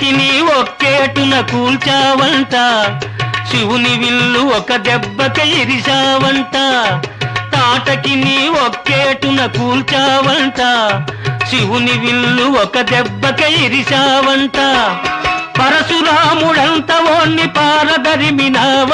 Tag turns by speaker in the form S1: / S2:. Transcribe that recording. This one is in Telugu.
S1: తాటకి ఒక్కేటున కూల్చావంట. శివుని విల్లు ఒక దెబ్బక ఇరిశావంట తాటకి నీ ఒక్కేటున కూల్చావంట. శివుని విల్లు ఒక దెబ్బక ఇరిశావంట పరశురాముడంత ఓన్ని పారదరిమినావ